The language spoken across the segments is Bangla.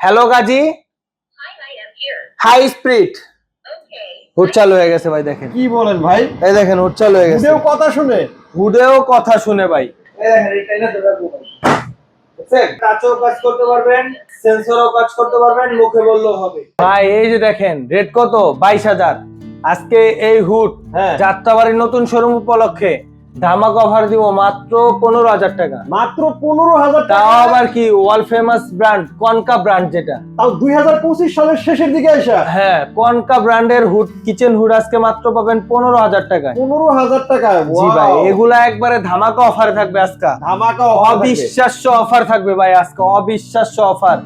Hello Gazi. High speed Okay. Hood চালু হয়ে গেছে ভাই দেখেন। কি বলেন ভাই? এই দেখেন হুড চালু হয়ে গেছে। কথা শুনে। হুডেও কথা শুনে ভাই। কাজ করতে পারবেন সেন্সরও কাজ করতে পারবেন মুখে বললেও হবে। ভাই এই যে দেখেন রেট কত? বাইশ হাজার। আজকে এই হুড হ্যাঁ। যাত্রাবাড়ির নতুন শোরুম উপলক্ষে ধামাক অফার দিব মাত্র পনেরো হাজার টাকা। মাত্র পনেরো হাজার তাও টাকা আবার কি world famous brand Konka brand যেটা। তাও দুই হাজার পঁচিশ সালের শেষের দিকে আসা হ্যাঁ কনকা ব্র্যান্ডের হুড কিচেন হুড আজকে মাত্র পাবেন পনেরো হাজার টাকায়। পনেরো হাজার টাকা জি ভাই এগুলা একবারে ধামাকা অফার থাকবে আজকে। ধামাকা অবিশ্বাস্য অফার থাকবে ভাই আজকে অবিশ্বাস্য অফার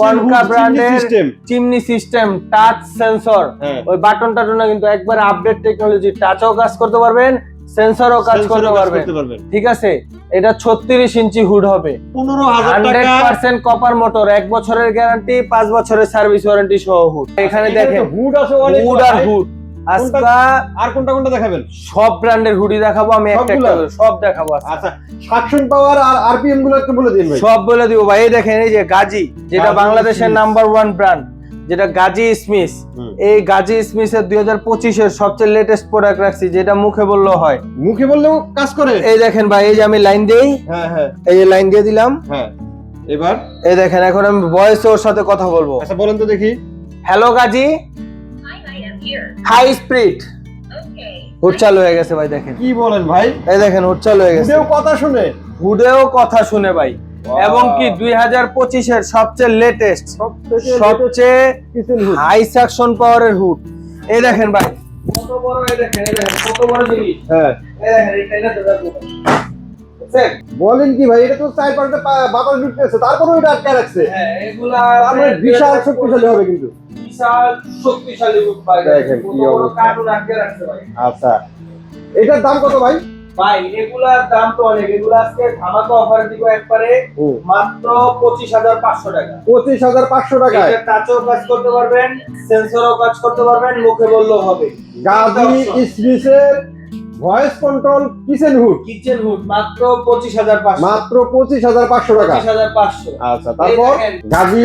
কনকা ব্র্যান্ডের চিমনি সিস্টেম টাচ সেন্সর। ওই বাটন টাটনে কিন্তু একবারে আপডেট টেকনোলজি টাচও কাজ করতে পারবেন। সেন্সরও কাজ করতে পারবেন পারবেন। ঠিক আছে? এটা ছত্রিশ ইঞ্চি হুড হবে। পনেরো হাজার হান্ড্রেড টাকা পার্সেন্ট কপার মোটর এক বছরের গ্যারান্টি পাঁচ বছরের সার্ভিস ওয়ারেন্টি সহ হুড। এখানে দেখেন হুড আছে অনেক হুড আর হুড। আজকে আর কোনটা কোনটা দেখাবেন? সব ব্র্যান্ডের হুডি দেখাবো আমি একটা একটা করে, সব দেখাবো আচ্ছা সাকশন পাওয়ার আর আরপিএমগুলো একটু বলে দিন ভাই। সব বলে দিব। ভাই এই দেখেন এই যে গাজী যেটা বাংলাদেশের নাম্বার ওয়ান ব্র্যান্ড যেটা গাজী স্মিথ। হুম। এই গাজী স্মিথের দুই হাজার পঁচিশের সবচেয়ে লেটেস্ট প্রোডাক্ট রাখছি যেটা মুখে বললেও হয়। মুখে বললেও কাজ করে? এই দেখেন ভাই এই যে আমি লাইন দেই হ্যাঁ হ্যাঁ। এই যে লাইন দিয়ে দিলাম। হ্যাঁ এবার? এই দেখেন এখন আমি ভয়েসে ওর সাথে কথা বলব। আচ্ছা বলেন তো দেখি। Hello Gazi. High speed Okay. Hood চালু হয়ে গেছে ভাই দেখেন। কি বলেন ভাই? এই দেখেন হুড চালু হয়ে গেছে। ভিডিও কথা শুনে। হুডেও কথা শুনে ভাই. এবং কি দুই হাজার পঁচিশের সবচেয়ে লেটেস্ট সবচেয়ে হাই সাকশন পাওয়ারের হুড এই দেখেন ভাই। কত বড় এই দেখেন এই দেখেন কত বড় জিনিস। হ্যাঁ। এই দেখেন বলেন কি ভাই এটা তো চার পাঁচটা বাতাস ঢুকতেছে তারপরেও এটা আটকে রাখছে। হ্যাঁ এগুলা বিশাল শক্তিশালী হবে কিন্তু। বিশাল শক্তিশালী দেখেন কি অবস্থা। আচ্ছা। এটার দাম কত ভাই? ভাই এগুলার দাম তো অনেক। এগুলা আজকে ধামাকা অফার দিব একবারে মাত্র পঁচিশ হাজার পাঁচশো টাকা। পঁচিশ হাজার পাঁচশো টাকা। টাচও কাজ করতে পারবেন সেন্সরও কাজ করতে পারবেন মুখে বললেও হবে। Gazi স্মিথের voice control kitchen hood. Kitchen hood মাত্র পঁচিশ হাজার পাঁচশো। মাত্র পঁচিশ হাজার পাঁচশো টাকা। পঁচিশ হাজার পাঁচশো। আচ্ছা তারপর গাজি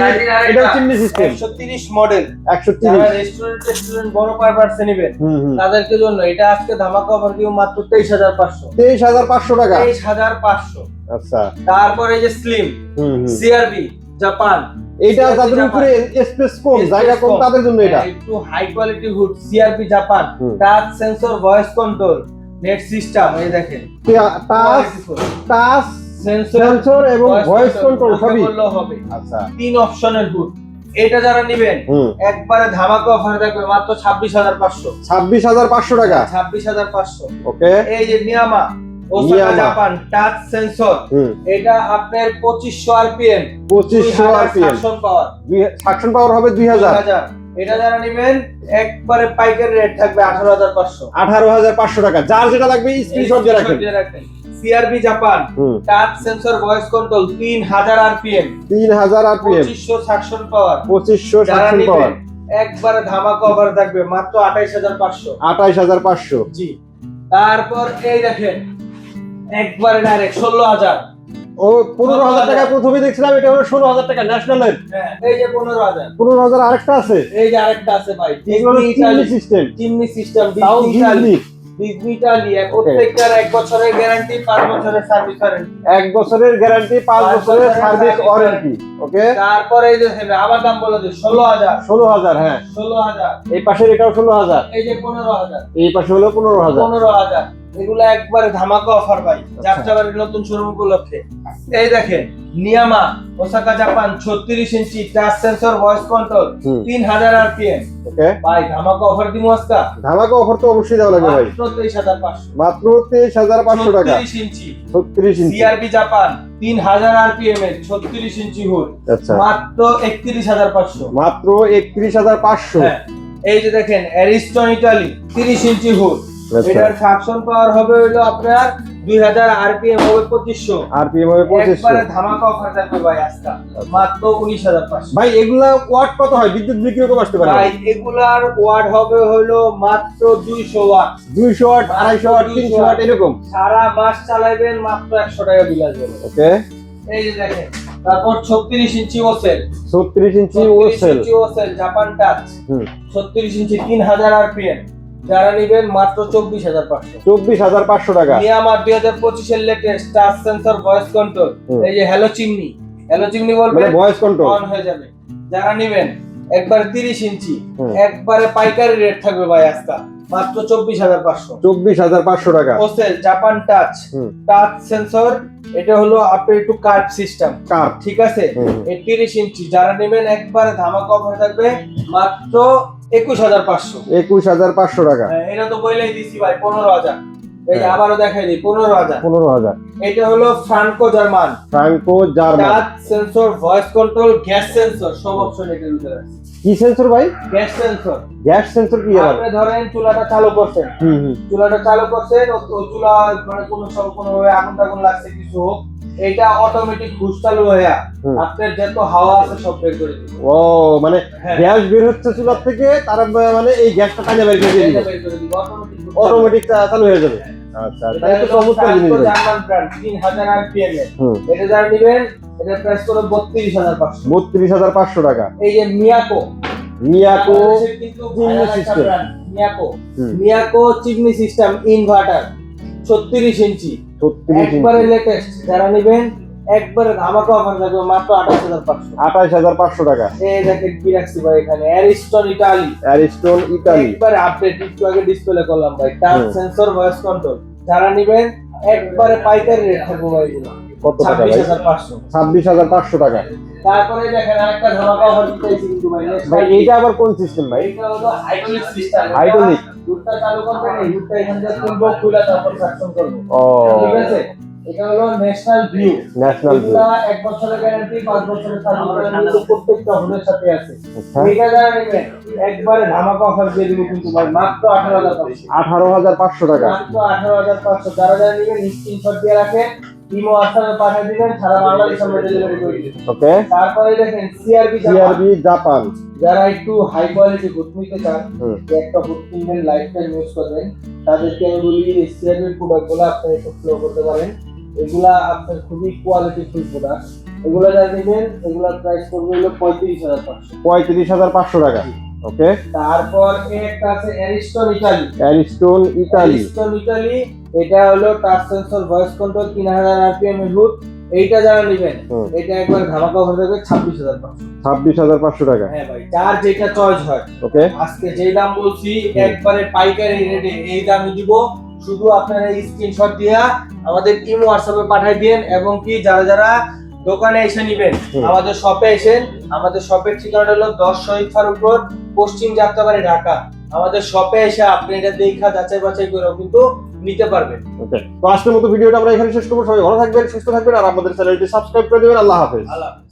এটা চিমনি সিস্টেম 130 মডেল একশো তিরিশ। রেস্টুরেন্ট রেস্টুরেন্ট বড় পারপাসে নেবেন তাদেরকে জন্য এটা আজকে ধামাকা অফার দিব মাত্র তেইশ হাজার পাঁচশো। তেইশ হাজার পাঁচশো টাকা। তেইশ হাজার পাঁচশো। আচ্ছা। তারপরে এই যে স্লিম সিআরবি জাপান এটা যাদের উপরে স্পেস কম জায়গা কম তাদের জন্য এটা। হ্যাঁ, একটু high quality hood CRP Japan touch sensor voice control net system এই দেখেন। টাচ টাচ সেন্সর এবং ভয়েস কন্ট্রোল সবই। হবে। আচ্ছা। তিন অপশনের হুড এটা যারা নেবেন একবারে ধামাকা অফার থাকবে মাত্র ছাব্বিশ হাজার পাঁচশো। ছাব্বিশ হাজার পাঁচশো টাকা। ছাব্বিশ হাজার পাঁচশো। ওকে। এই যে নিয়ামা ওসাকা জাপান টাচ সেন্সর এটা আপনার পঁচিশশো আরপিএম। পঁচিশশো আরপিএম। পাওয়ার সাকশন পাওয়ার হবে দুই হাজার। এটা যারা নেবেন একবারে পাইকারি রেট থাকবে আঠারো হাজার পাঁচশো। আঠারো হাজার পাঁচশো টাকা। যার যেটা লাগবে স্ক্রিনশট দিয়ে রাখেন। CRB Japan touch sensor voice control তিন হাজার আরপিএম তিন হাজার আরপিএম পঁচিশশো সাকশন পাওয়ার পঁচিশশো যারা সাকশন পাওয়ার একবারে ধামাকা অফার থাকবে মাত্র আঠাইশ হাজার পাঁচশো। আঠাইশ হাজার পাঁচশো। জি। তারপর এই দেখেন একবারে ডাইরেক্ট ষোলো হাজার। ও পনেরো হাজার টাকা প্রথমে দেখছিলাম এটা হলো ষোলো হাজার টাকা ন্যাশনালের হ্যাঁ, এই যে পনেরো হাজার। পনেরো হাজার আরেকটা আছে? এই যে আরেকটা আছে ভাই chimney system chimney system digitally প্রত্যেকটার এক বছরের গ্যারান্টি পাঁচ বছরের সার্ভিস ওয়ারেন্টি এক বছরের গ্যারান্টি পাঁচ বছরের সার্ভিস ওয়ারেন্টি ওকে তারপরে এই যে আবার দাম বলে দিই ষোলো হাজার। ষোলো হাজার হ্যাঁ। ষোলো হাজার। এই পাশের এটাও ষোলো হাজার। এই যে পনেরো হাজার। এই পাশে হলো পনেরো হাজার। পনেরো হাজার। এগুলো একবারে ধামাকা অফার ভাই। যাত্রাবাড়ির নতুন শোরুম উপলক্ষে। এই দেখেন নিয়ামা ওসাকা জাপান ছত্রিশ ইঞ্চি টাচ সেন্সর ভয়েস কন্ট্রোল হুম। তিন হাজার আরপিএম ওকে। ভাই ধামাকা অফার দিব আজকা? ধামাকা অফার তো অবশ্যই দেওয়া লাগবে ভাই। তেইশ হাজার পাঁচশো। মাত্র তেইশ হাজার পাঁচশো টাকা। ছত্রিশ ইঞ্চি। ছত্রিশ ইঞ্চি। সিআরবি জাপান তিন হাজার আরপিএম এর ছত্রিশ ইঞ্চি হুড। আচ্ছা। মাত্র একত্রিশ হাজার পাঁচশো। মাত্র একত্রিশ হাজার পাঁচশো। হ্যাঁ। এই যে দেখেন অ্যারিস্টন ইটালি তিরিশ ইঞ্চি হুড। আচ্ছা এটার সাকশন পাওয়ার হবে হলো আপনার দুই হাজার আরপিএম হবে আরপিএম হবে একবারে ধামাকা অফার থাকবে ভাই আজকা। মাত্র উনিশ হাজার পাঁচশো। ভাই এগুলা ওয়াট কত হয়? বিদ্যুৎ বিক্রি কম আসতে পারে? ভাই এগুলার ওয়াট হবে হলো মাত্র দুইশো ওয়াট দুইশো ওয়াট আড়াইশো ওয়াট তিনশো ওয়াট এরকম? সারা মাস চালাইবেন মাত্র একশো টাকা বিল আসবে। ওকে। এই যে দেখেন তারপর ছত্রিশ ইঞ্চি ওসেল ছত্রিশ ইঞ্চি ওসেল জাপান টাচ হুম। ছত্রিশ ইঞ্চি তিন হাজার আরপিএম যারা নিবেন মাত্র চব্বিশ হাজার পাঁচশো। চব্বিশ হাজার পাঁচশো টাকা। মিয়ামার দুই হাজার পঁচিশের latest touch sensor voice control. এই যে হ্যালো চিমনি হ্যালো চিমনি মানে বলবেন ভয়েস কন্ট্রোল অন হয়ে যাবে। যারা নিবেন একবারে তিরিশ ইঞ্চি একবারে পাইকারি রেট থাকবে ভাই আজকা। মাত্র চব্বিশ হাজার পাঁচশো। চব্বিশ হাজার পাঁচশো টাকা। ওসেল জাপান টাচ টাচ সেন্সর এটা হলো আপনার একটু কার্ড সিস্টেম ঠিক আছে? তিরিশ ইঞ্চি যারা নেবেন একবারে ধামাকা অফার থাকবে মাত্র একুশ হাজার পাঁচশো। একুশ হাজার পাঁচশো টাকা। হ্যাঁ, এটা তো বইলেই দিছি ভাই পনেরো হাজার। এই হ্যাঁ। আবারও দেখাই পনেরো হাজার। পনেরো হাজার। এটা হলো Franco German. Franco German. Touch sensor voice control gas sensor সব অপশন এটার ভিতরে আছে। কি সেন্সর ভাই? Gas sensor. গ্যাস সেন্সর কি আবার? আপনি ধরেন চুলাটা চালু করছেন। হুম হুম। চুলাটা চালু করছেন ও চুলা মানে কোনো সব কোনো ভাবে আগুন টাগুন লাগছে কিছু হোক এটা অটোমেটিক হুশ চালু হয়ে আপনার যত হাওয়া আছে সব বের করে দিবে। ও মানে হ্যাঁ। গ্যাস বের হচ্ছে চুলার থেকে তার মানে এই গ্যাসটা টানে বের করে দিবে। অটোমেটিক চালু হয়ে যাবে। আচ্ছা তাহলে তো চমৎকার জিনিস জার্মান ব্র্যান্ড তিন হাজার আরপিএম এটা যারা নেবেন এটা প্রাইস করে টাকা। এই যে Miyako. Miyako chimney Miyako. Miyako chimney system inverter ছত্রিশ ইঞ্চি। ছত্রিশ একবারে লেটেস্ট যারা নেবেন একবারে ধামাকা অফার থাকবে মাত্র আঠাশ হাজার পাঁচশো। আঠাশ হাজার পাঁচশো টাকা। এই দেখেন কি রাখছি ভাই এখানে অ্যারিস্টন ইটালি অ্যারিস্টোন ইটালি একবারে আপডেট একটু আগে ডিসপ্লে করলাম ভাই টাচ সেন্সর ভয়েস কন্ট্রোল যারা নেবেন একবারে পাইকারি রেট থাকবে ভাই কত টাকা হাজার পাঁচশো। ছাব্বিশ হাজার পাঁচশো টাকা। তারপরে দেখেন আরেকটা ধামাকা অফার দিতেছি কিন্তু ভাই ভাই এইটা আবার কোন সিস্টেম ভাই? এইটা হলো হাইড্রোলিক সিস্টেম Hydraulic? দুধটা চালু করবেন এই দুধটা এখান থেকে তুলবো খুলে তারপর সাকশন করব। ও। ঠিক আছে? এটা হলো ন্যাশনাল ভিউ ন্যাশনাল এগুলা এক বছরের গ্যারান্টি পাঁচ বছরের সার্ভিস প্রত্যেকটা সাথে আছে। আচ্ছা। এটা যারা নেবেন একবারে ধামাকা অফার দিয়ে দিব কিন্তু ভাই মাত্র আঠারো হাজার পাঁচশো। আঠারো হাজার পাঁচশো টাকা। মাত্র আঠারো হাজার পাঁচশো। যারা যারা নেবেন স্ক্রিনশট দিয়ে রাখেন। ইমো হোয়াটসঅ্যাপে পাঠিয়ে দিবেন সারা বাংলাদেশ আমরা ডেলিভারি করে দিবেন ওকে তারপরে দেখেন সিআরবি সিআরবি জাপান যারা একটু হাই কোয়ালিটি নিতে চান একটা কিনবেন লাইফ টাইম ইউজ করবেন তাদেরকে আমি বলি সিআরবির প্রোডাক্টগুলো আপনি একটু ফ্লো করতে পারেন। এগুলা আপনার খুবই কোয়ালিটি ফুল প্রোডাক্ট এগুলো যারা নেবেন এগুলোর প্রাইস পড়বে হলো পঁয়ত্রিশ হাজার পাঁচশো। পঁয়ত্রিশ হাজার পাঁচশো টাকা। ওকে তারপর একটা আছে Ariston Italy Ariston Italy Ariston Italy এটা হলো টাচ সেন্সর ভয়েস কন্ট্রোল তিন হাজার আরপিএম এর হুড এইটা যারা নেবেন এটা একবার ধামাকা হয়ে যাবে ছাব্বিশ হাজার পাঁচশো। ছাব্বিশ হাজার পাঁচশো টাকা। হ্যাঁ ভাই যার যেটা চয়েস হয়। ওকে। আজকে যেই দাম বলছি একবারে পাইকারি রেটে এই দামে দিব। শুধু আপনারা স্ক্রিনশট দিয়া আমাদের ইমো হোয়াটসঅ্যাপে পাঠিয়ে দিন এবং কি যারা যারা দোকানে এসে নিবেন আমাদের শপে এসেন। আমাদের শপের ঠিকানা হলো দশ শহীদ ফারুক রোড পশ্চিম যাত্রাবাড়ি ঢাকা। আমাদের শপে এসে আপনি এটা দেখা যাচাই বাছাই করেও কিন্তু নিতে পারবেন। ওকে তো আজকের মতো ভিডিওটা আমরা এখানে শেষ করব। সবাই ভালো থাকবেন সুস্থ থাকবেন আর আমাদের চ্যানেলটি সাবস্ক্রাইব করে দেবেন। আল্লাহ হাফেজ। আল্লাহ হাফেজ।